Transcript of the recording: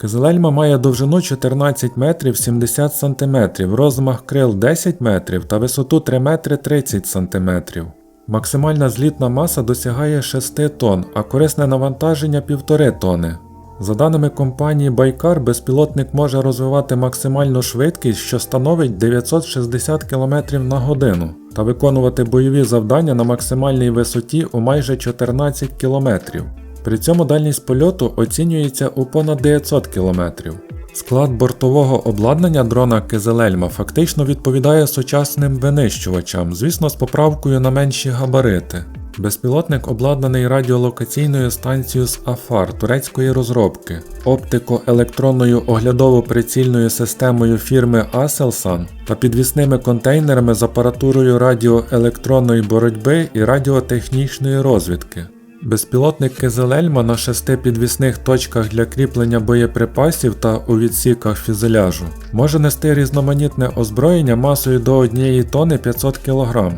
Кизелельма має довжину 14 метрів 70 сантиметрів, розмах крил 10 метрів та висоту 3 метри 30 сантиметрів. Максимальна злітна маса досягає 6 тонн, а корисне навантаження 1,5 тонни. За даними компанії Байкар, безпілотник може розвивати максимальну швидкість, що становить 960 км на годину, та виконувати бойові завдання на максимальній висоті у майже 14 км. При цьому дальність польоту оцінюється у понад 900 км. Склад бортового обладнання дрона Кизелельма фактично відповідає сучасним винищувачам, звісно, з поправкою на менші габарити. Безпілотник обладнаний радіолокаційною станцією з АФАР турецької розробки, оптико-електронною оглядово-прицільною системою фірми Aselsan та підвісними контейнерами з апаратурою радіоелектронної боротьби і радіотехнічної розвідки. Безпілотник Кизелельма на шести підвісних точках для кріплення боєприпасів та у відсіках фюзеляжу може нести різноманітне озброєння масою до 1 тонни 500 кг.